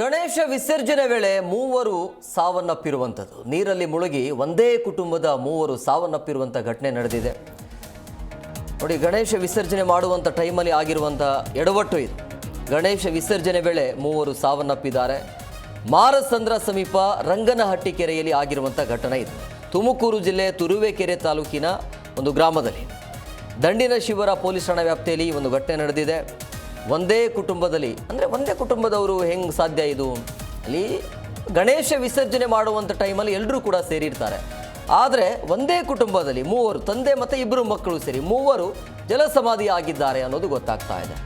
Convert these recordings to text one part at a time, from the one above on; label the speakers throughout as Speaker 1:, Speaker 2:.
Speaker 1: ಗಣೇಶ ವಿಸರ್ಜನೆ ವೇಳೆ ಮೂವರು ಸಾವನ್ನಪ್ಪಿರುವಂಥದ್ದು. ನೀರಲ್ಲಿ ಮುಳುಗಿ ಒಂದೇ ಕುಟುಂಬದ ಮೂವರು ಸಾವನ್ನಪ್ಪಿರುವಂಥ ಘಟನೆ ನಡೆದಿದೆ. ನೋಡಿ, ಗಣೇಶ ವಿಸರ್ಜನೆ ಮಾಡುವಂಥ ಟೈಮಲ್ಲಿ ಆಗಿರುವಂಥ ಎಡವಟ್ಟು ಇದು. ಗಣೇಶ ವಿಸರ್ಜನೆ ವೇಳೆ ಮೂವರು ಸಾವನ್ನಪ್ಪಿದ್ದಾರೆ. ಮಾರಸಂದ್ರ ಸಮೀಪ ರಂಗನಹಟ್ಟಿ ಕೆರೆಯಲ್ಲಿ ಆಗಿರುವಂಥ ಘಟನೆ ಇದು. ತುಮಕೂರು ಜಿಲ್ಲೆ ತುರುವೇಕೆರೆ ತಾಲೂಕಿನ ಒಂದು ಗ್ರಾಮದಲ್ಲಿ. ದಂಡಿನ ಶಿವರ ಪೊಲೀಸ್ ಠಾಣಾ ವ್ಯಾಪ್ತಿಯಲ್ಲಿ ಒಂದು ಘಟನೆ ನಡೆದಿದೆ. ಒಂದೇ ಕುಟುಂಬದಲ್ಲಿ, ಅಂದರೆ ಒಂದೇ ಕುಟುಂಬದವರು ಹೆಂಗೆ ಸಾಧ್ಯ ಇದು? ಅಲ್ಲಿ ಗಣೇಶ ವಿಸರ್ಜನೆ ಮಾಡುವಂಥ ಟೈಮಲ್ಲಿ ಎಲ್ಲರೂ ಕೂಡ ಸೇರಿರ್ತಾರೆ. ಆದರೆ ಒಂದೇ ಕುಟುಂಬದಲ್ಲಿ ಮೂವರು, ತಂದೆ ಮತ್ತು ಇಬ್ಬರು ಮಕ್ಕಳು ಸೇರಿ ಮೂವರು ಜಲಸಮಾಧಿ ಆಗಿದ್ದಾರೆ ಅನ್ನೋದು ಗೊತ್ತಾಗ್ತಾ ಇದೆ.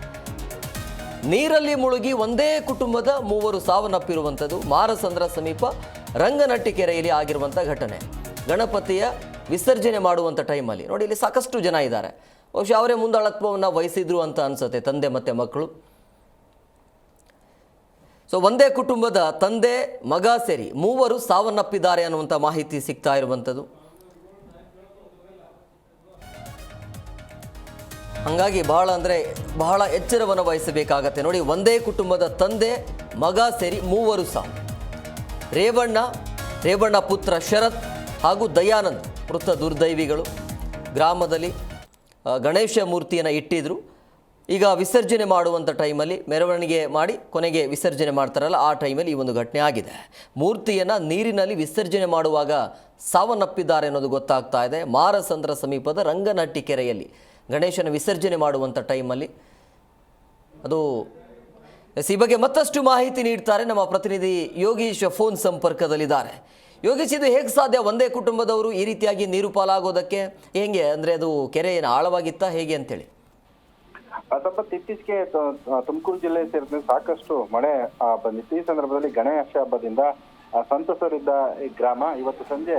Speaker 1: ನೀರಲ್ಲಿ ಮುಳುಗಿ ಒಂದೇ ಕುಟುಂಬದ ಮೂವರು ಸಾವನ್ನಪ್ಪಿರುವಂಥದ್ದು ಮಾರಸಂದ್ರ ಸಮೀಪ ರಂಗನಟ್ಟಿ ಕೆರೆಯಲ್ಲಿ ಆಗಿರುವಂಥ ಘಟನೆ. ಗಣಪತಿಯ ವಿಸರ್ಜನೆ ಮಾಡುವಂಥ ಟೈಮಲ್ಲಿ, ನೋಡಿ ಇಲ್ಲಿ ಸಾಕಷ್ಟು ಜನ ಇದ್ದಾರೆ. ಬಹುಶಃ ಅವರೇ ಮುಂದಾಳತ್ವವನ್ನು ವಹಿಸಿದ್ರು ಅಂತ ಅನಿಸುತ್ತೆ, ತಂದೆ ಮತ್ತು ಮಕ್ಕಳು. ಸೊ ಒಂದೇ ಕುಟುಂಬದ ತಂದೆ, ಮಗ ಸೇರಿ ಮೂವರು ಸಾವನ್ನಪ್ಪಿದ್ದಾರೆ ಅನ್ನುವಂಥ ಮಾಹಿತಿ ಸಿಗ್ತಾ ಇರುವಂಥದ್ದು. ಹಾಗಾಗಿ ಬಹಳ ಅಂದರೆ ಬಹಳ ಎಚ್ಚರವನ್ನು ವಹಿಸಬೇಕಾಗತ್ತೆ. ನೋಡಿ, ಒಂದೇ ಕುಟುಂಬದ ತಂದೆ, ಮಗ ಸೇರಿ ಮೂವರು ಸಾವು. ರೇವಣ್ಣ ರೇವಣ್ಣ ಪುತ್ರ ಶರತ್ ಹಾಗೂ ದಯಾನಂದ್ ಮೃತ ದುರ್ದೈವಿಗಳು. ಗ್ರಾಮದಲ್ಲಿ ಗಣೇಶ ಮೂರ್ತಿಯನ್ನು ಇಟ್ಟಿದ್ರು. ಈಗ ವಿಸರ್ಜನೆ ಮಾಡುವಂಥ ಟೈಮಲ್ಲಿ ಮೆರವಣಿಗೆ ಮಾಡಿ ಕೊನೆಗೆ ವಿಸರ್ಜನೆ ಮಾಡ್ತಾರಲ್ಲ ಆ ಟೈಮಲ್ಲಿ ಈ ಒಂದು ಘಟನೆ ಆಗಿದೆ. ಮೂರ್ತಿಯನ್ನು ನೀರಿನಲ್ಲಿ ವಿಸರ್ಜನೆ ಮಾಡುವಾಗ ಸಾವನ್ನಪ್ಪಿದ್ದಾರೆ ಅನ್ನೋದು ಗೊತ್ತಾಗ್ತಾ ಇದೆ. ಮಾರಸಂದ್ರ ಸಮೀಪದ ರಂಗನಟ್ಟಿ ಕೆರೆಯಲ್ಲಿ ಗಣೇಶನ ವಿಸರ್ಜನೆ ಮಾಡುವಂಥ ಟೈಮಲ್ಲಿ. ಅದು ಎಸ್, ಈ ಬಗ್ಗೆ ಮತ್ತಷ್ಟು ಮಾಹಿತಿ ನೀಡ್ತಾರೆ ನಮ್ಮ ಪ್ರತಿನಿಧಿ ಯೋಗೀಶ್ ಫೋನ್ ಸಂಪರ್ಕದಲ್ಲಿದ್ದಾರೆ. ಯೋಗೀಶ್ ಇದು ಹೇಗೆ ಸಾಧ್ಯ? ಒಂದೇ ಕುಟುಂಬದವರು ಈ ರೀತಿಯಾಗಿ ನೀರು ಪಾಲಾಗೋದಕ್ಕೆ ಹೇಗೆ? ಅಂದರೆ ಅದು ಕೆರೆ ಏನು ಆಳವಾಗಿತ್ತಾ ಹೇಗೆ ಅಂತೇಳಿ.
Speaker 2: ಸಂಪತ್ ಇತ್ತೀಚೆಗೆ ತುಮಕೂರು ಜಿಲ್ಲೆ ಸೇರಿದಂತೆ ಸಾಕಷ್ಟು ಮಳೆ ಬಂದಿತ್ತು. ಈ ಸಂದರ್ಭದಲ್ಲಿ ಗಣೇಶ ಹಬ್ಬದಿಂದ ಸಂತಸರಿದ್ದ ಈ ಗ್ರಾಮ ಇವತ್ತು ಸಂಜೆ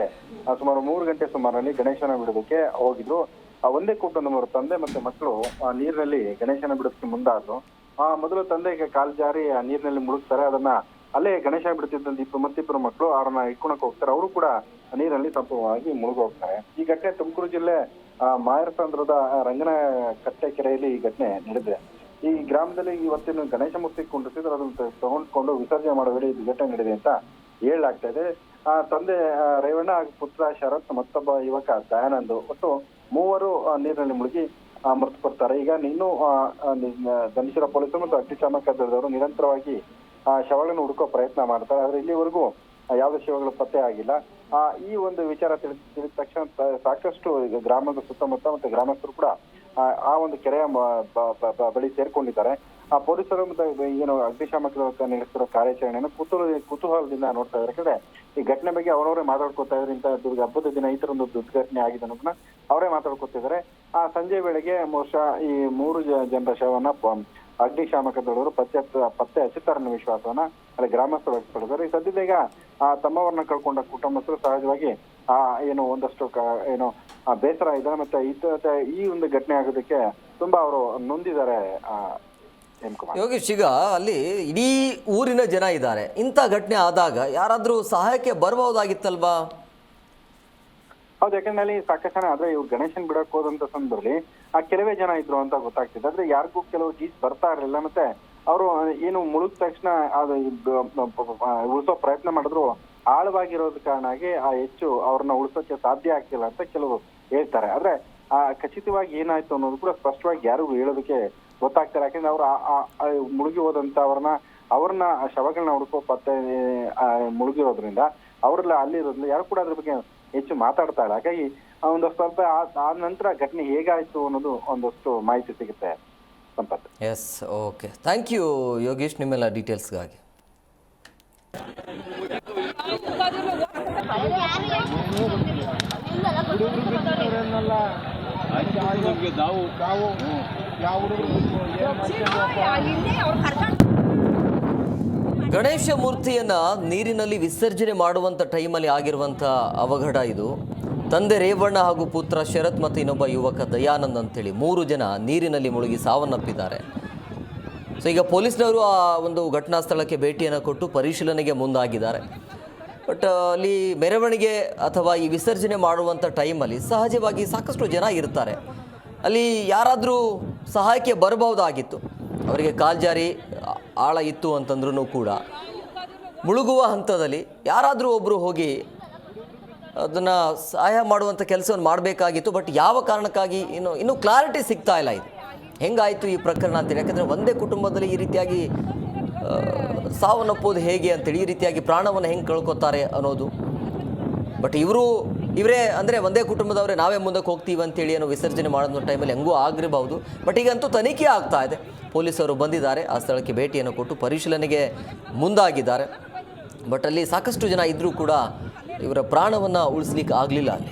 Speaker 2: ಸುಮಾರು ಮೂರು ಗಂಟೆ ಸುಮಾರಲ್ಲಿ ಗಣೇಶನ ಬಿಡೋದಕ್ಕೆ ಹೋಗಿದ್ರು. ಆ, ಒಂದೇ ಕುಟುಂಬದವರು ತಂದೆ ಮತ್ತೆ ಮಕ್ಕಳು ಆ, ನೀರಿನಲ್ಲಿ ಗಣೇಶನ ಬಿಡೋದಕ್ಕೆ ಮುಂದಾದ್ರು. ಆ ಮೊದಲು ತಂದೆಗೆ ಕಾಲು ಜಾರಿ ಆ ನೀರಿನಲ್ಲಿ ಮುಳುಗ್ತಾರೆ. ಅದನ್ನ ಅಲ್ಲೇ ಗಣೇಶ ಬಿಡ್ತಿದ್ದಂತ ಇಬ್ಬರು ಮತ್ತಿಬ್ಬರು ಮಕ್ಕಳು ಅವ್ರನ್ನ ಇಟ್ಕೊಳಕ್ ಹೋಗ್ತಾರೆ. ಅವರು ಕೂಡ ನೀರಲ್ಲಿ ಸಂಪೂರ್ಣವಾಗಿ ಮುಳುಗೋಗ್ತಾರೆ ಈ ಘಟನೆ ತುಮಕೂರು ಜಿಲ್ಲೆ ಮಾಯರಸಂದ್ರದ ರಂಗನ ಕಟ್ಟೆ ಕೆರೆಯಲ್ಲಿ ಈ ಘಟನೆ ನಡೆದಿದೆ. ಈ ಗ್ರಾಮದಲ್ಲಿ ಇವತ್ತಿನ ಗಣೇಶ ಮೂರ್ತಿ ಕುಂಡಿಸಿದ್ರೆ ಅದನ್ನು ತಗೊಂಡ್ಕೊಂಡು ವಿಸರ್ಜನೆ ಮಾಡೋ ವೇಳೆ ಈ ಘಟನೆ ನಡೆದಿದೆ ಅಂತ ಹೇಳಲಾಗ್ತಾ ಇದೆ. ಆ ತಂದೆ ರೇವಣ್ಣ ಹಾಗೂ ಪುತ್ರ ಶರತ್ ಮತ್ತೊಬ್ಬ ಯುವಕ ದಯಾನಂದ್ ಒಟ್ಟು ಮೂವರು ನೀರಿನಲ್ಲಿ ಮುಳುಗಿ ಮೃತಪಡ್ತಾರೆ. ಈಗ ಆ, ಆ, ಪೊಲೀಸರು ಮತ್ತು ಅಗ್ನಿಶಾಮಕ ದಳದವರು ನಿರಂತರವಾಗಿ ಆ, ಶವಗಳನ್ನು ಹುಡುಕೋ ಪ್ರಯತ್ನ ಮಾಡ್ತಾರೆ. ಆದ್ರೆ ಇಲ್ಲಿವರೆಗೂ ಯಾವುದೇ ಶವಗಳು ಪತ್ತೆ ಆಗಿಲ್ಲ. ಆ, ಈ ಒಂದು ವಿಚಾರ ತಿಳಿದ ತಿಳಿದ ತಕ್ಷಣ ಸಾಕಷ್ಟು ಗ್ರಾಮದ ಸುತ್ತಮುತ್ತ ಮತ್ತೆ ಗ್ರಾಮಸ್ಥರು ಕೂಡ ಆ, ಒಂದು ಕೆರೆಯ ಬಳಿ ಸೇರ್ಕೊಂಡಿದ್ದಾರೆ. ಆ ಪೊಲೀಸರು ಮತ್ತೆ ಏನು ಅಗ್ನಿಶಾಮಕ ನಡೆಸಿರೋ ಕಾರ್ಯಾಚರಣೆಯನ್ನು ಕುತೂಹಲ ಕುತೂಹಲದಿಂದ ನೋಡ್ತಾ ಇದ್ದಾರೆ. ಯಾಕಂದ್ರೆ ಈ ಘಟನೆ ಬಗ್ಗೆ ಅವರವರೇ ಮಾತಾಡ್ಕೊತಾ ಇದ್ರೆ ಇಂಥ ದುರ್ಗ ಹಬ್ಬದ ದಿನ ಈ ತರ ಒಂದು ದುರ್ಘಟನೆ ಆಗಿದೆ ಅನ್ನೋದನ್ನ ಅವರೇ ಮಾತಾಡ್ಕೊತಿದ್ದಾರೆ ಆ ಸಂಜೆ ವೇಳೆಗೆ ಬಹುಶಃ ಈ ಮೂರು ಜನರ ಶವನ್ನ ಪ- ಅಗ್ನಿಶಾಮಕ ದಳವರು ಪತ್ತೆ ಪತ್ತೆ ಹಚ್ಚುತ್ತಾರೆ ಅನ್ನೋ ವಿಶ್ವಾಸವನ್ನ ಅಲ್ಲಿ ಗ್ರಾಮಸ್ಥರು ವ್ಯಕ್ತಪಡಿಸಿದ್ದಾರೆ. ಈ ಸದ್ಯದ ಈಗ, ಆ, ತಮ್ಮವರನ್ನ ಕಳ್ಕೊಂಡ ಕುಟುಂಬಸ್ಥರು ಸಹಜವಾಗಿ, ಆ, ಏನು ಒಂದಷ್ಟು ಏನು ಬೇಸರ ಇದೆ ಮತ್ತೆ ಈ ಒಂದು ಘಟನೆ ಆಗೋದಕ್ಕೆ ತುಂಬಾ ಅವರು ನೊಂದಿದ್ದಾರೆ
Speaker 1: ಯೋಗೀಶ್, ಈಗ ಅಲ್ಲಿ ಇಡೀ ಊರಿನ ಜನ ಇದ್ದಾರೆ. ಇಂಥ ಘಟನೆ ಆದಾಗ ಯಾರಾದರೂ ಸಹಾಯಕ್ಕೆ ಬರಬಹುದಾಗಿತ್ತಲ್ವಾ?
Speaker 2: ಹೌದು, ಯಾಕಂದ್ರೆ ಅಲ್ಲಿ ಸಾಕಷ್ಟು ಜನ, ಆದ್ರೆ ಇವ್ರು ಗಣೇಶನ್ ಬಿಡಕ್ ಹೋದಂತ ಸಂದರ್ಭದಲ್ಲಿ ಆ ಕೆಲವೇ ಜನ ಇದ್ರು ಅಂತ ಗೊತ್ತಾಗ್ತಿದೆ. ಆದ್ರೆ ಯಾರಿಗೂ ಕೆಲವು ಗೀಚ್ ಬರ್ತಾ ಇರಲಿಲ್ಲ. ಮತ್ತೆ ಅವರು ಏನು ಮುಳುಗ್ ತಕ್ಷಣ ಅದು ಉಳಿಸೋ ಪ್ರಯತ್ನ ಮಾಡಿದ್ರು, ಆಳವಾಗಿರೋದ ಕಾರಣಾಗಿ ಆ ಹೆಚ್ಚು ಅವ್ರನ್ನ ಉಳಿಸೋಕೆ ಸಾಧ್ಯ ಆಗ್ತಿಲ್ಲ ಅಂತ ಕೆಲವರು ಹೇಳ್ತಾರೆ. ಆದ್ರೆ ಆ, ಖಚಿತವಾಗಿ ಏನಾಯ್ತು ಅನ್ನೋದು ಕೂಡ ಸ್ಪಷ್ಟವಾಗಿ ಯಾರಿಗೂ ಹೇಳೋದಕ್ಕೆ ಗೊತ್ತಾಗ್ತಾರೆ ಯಾಕಂದ್ರೆ ಅವ್ರು ಮುಳುಗಿ ಹೋದಂತ ಅವ್ರನ್ನ ಅವ್ರನ್ನ ಶವಗಳನ್ನ ಹುಡುಕೋ ಪತ್ತೆ ಮುಳುಗಿರೋದ್ರಿಂದ, ಅವರೆಲ್ಲ ಅಲ್ಲಿರೋದ್ರಿಂದ, ಯಾರು ಕೂಡ ಅದ್ರ ಬಗ್ಗೆ ಹೆಚ್ಚು ಮಾತಾಡ್ತಾಳೆ. ಹಾಗಾಗಿ ಆ ಒಂದಷ್ಟು ಸ್ವಲ್ಪ ಆ- ಆ ನಂತರ ಘಟನೆ ಹೇಗಾಯಿತು ಅನ್ನೋದು ಒಂದಷ್ಟು ಮಾಹಿತಿ ಸಿಗುತ್ತೆ Sampath.
Speaker 1: Yes okay thank you Yogesh ನಿಮ್ಮೆಲ್ಲ ಡೀಟೇಲ್ಸ್ಗಾಗಿ
Speaker 3: ನಾವು
Speaker 4: ಯಾವ ಹುಡುಗರು ಏನ್ ಮಾಡ್ಕೊಂಡು
Speaker 5: ಇಲ್ಲಿ ಅವ್ರು ಕರ್ಕೊಂಡು
Speaker 1: ಗಣೇಶ ಮೂರ್ತಿಯನ್ನು ನೀರಿನಲ್ಲಿ ವಿಸರ್ಜನೆ ಮಾಡುವಂಥ ಟೈಮಲ್ಲಿ ಆಗಿರುವಂಥ ಅವಘಡ ಇದು. ತಂದೆ ರೇವಣ್ಣ ಹಾಗೂ ಪುತ್ರ ಶರತ್ ಮತ್ತು ಇನ್ನೊಬ್ಬ ಯುವಕ ದಯಾನಂದ್ ಅಂತೇಳಿ ಮೂರು ಜನ ನೀರಿನಲ್ಲಿ ಮುಳುಗಿ ಸಾವನ್ನಪ್ಪಿದ್ದಾರೆ. ಸೊ ಈಗ ಪೊಲೀಸ್ನವರು ಆ ಒಂದು ಘಟನಾ ಸ್ಥಳಕ್ಕೆ ಭೇಟಿಯನ್ನು ಕೊಟ್ಟು ಪರಿಶೀಲನೆಗೆ ಮುಂದಾಗಿದ್ದಾರೆ. ಬಟ್ ಅಲ್ಲಿ ಮೆರವಣಿಗೆ ಅಥವಾ ಈ ವಿಸರ್ಜನೆ ಮಾಡುವಂಥ ಟೈಮಲ್ಲಿ ಸಹಜವಾಗಿ ಸಾಕಷ್ಟು ಜನ ಇರ್ತಾರೆ. ಅಲ್ಲಿ ಯಾರಾದರೂ ಸಹಾಯಕ್ಕೆ ಬರಬಹುದಾಗಿತ್ತು. ಅವರಿಗೆ ಕಾಲ್ಜಾರಿ ಆಳ ಇತ್ತು ಅಂತಂದ್ರೂ ಕೂಡ. ಮುಳುಗುವ ಹಂತದಲ್ಲಿ ಯಾರಾದರೂ ಒಬ್ಬರು ಹೋಗಿ ಅದನ್ನು ಸಹಾಯ ಮಾಡುವಂಥ ಕೆಲಸವನ್ನು ಮಾಡಬೇಕಾಗಿತ್ತು, ಬಟ್ ಯಾವ ಕಾರಣಕ್ಕಾಗಿ ಇನ್ನು, ಇನ್ನೂ ಕ್ಲಾರಿಟಿ ಸಿಗ್ತಾ ಇಲ್ಲ ಇದು. ಹೆಂಗಾಯಿತು ಈ ಪ್ರಕರಣ ಅಂತೇಳಿ? ಯಾಕಂದರೆ ಒಂದೇ ಕುಟುಂಬದಲ್ಲಿ ಈ ರೀತಿಯಾಗಿ ಸಾವನ್ನಪ್ಪೋದು ಹೇಗೆ ಅಂತೇಳಿ ಈ ರೀತಿಯಾಗಿ ಪ್ರಾಣವನ್ನು ಹೆಂಗೆ ಕಳ್ಕೊತಾರೆ ಅನ್ನೋದು. ಬಟ್ ಇವರು ಇವರೇ ಅಂದರೆ ಒಂದೇ ಕುಟುಂಬದವರೇ ನಾವೇ ಮುಂದಕ್ಕೆ ಹೋಗ್ತೀವಿ ಅಂತೇಳಿ ಏನೋ ವಿಸರ್ಜನೆ ಮಾಡೋದು ಟೈಮಲ್ಲಿ ಹೆಂಗೂ ಆಗಿರಬಹುದು. ಬಟ್ ಈಗಂತೂ ತನಿಖೆ ಆಗ್ತಾ ಇದೆ. ಪೊಲೀಸರು ಬಂದಿದ್ದಾರೆ. ಆ ಸ್ಥಳಕ್ಕೆ ಭೇಟಿಯನ್ನು ಕೊಟ್ಟು ಪರಿಶೀಲನೆಗೆ ಮುಂದಾಗಿದ್ದಾರೆ. ಬಟ್ ಅಲ್ಲಿ ಸಾಕಷ್ಟು ಜನ ಇದ್ದರೂ ಕೂಡ ಇವರ ಪ್ರಾಣವನ್ನು ಉಳಿಸ್ಲಿಕ್ಕೆ ಆಗಲಿಲ್ಲ ಅಲ್ಲಿ.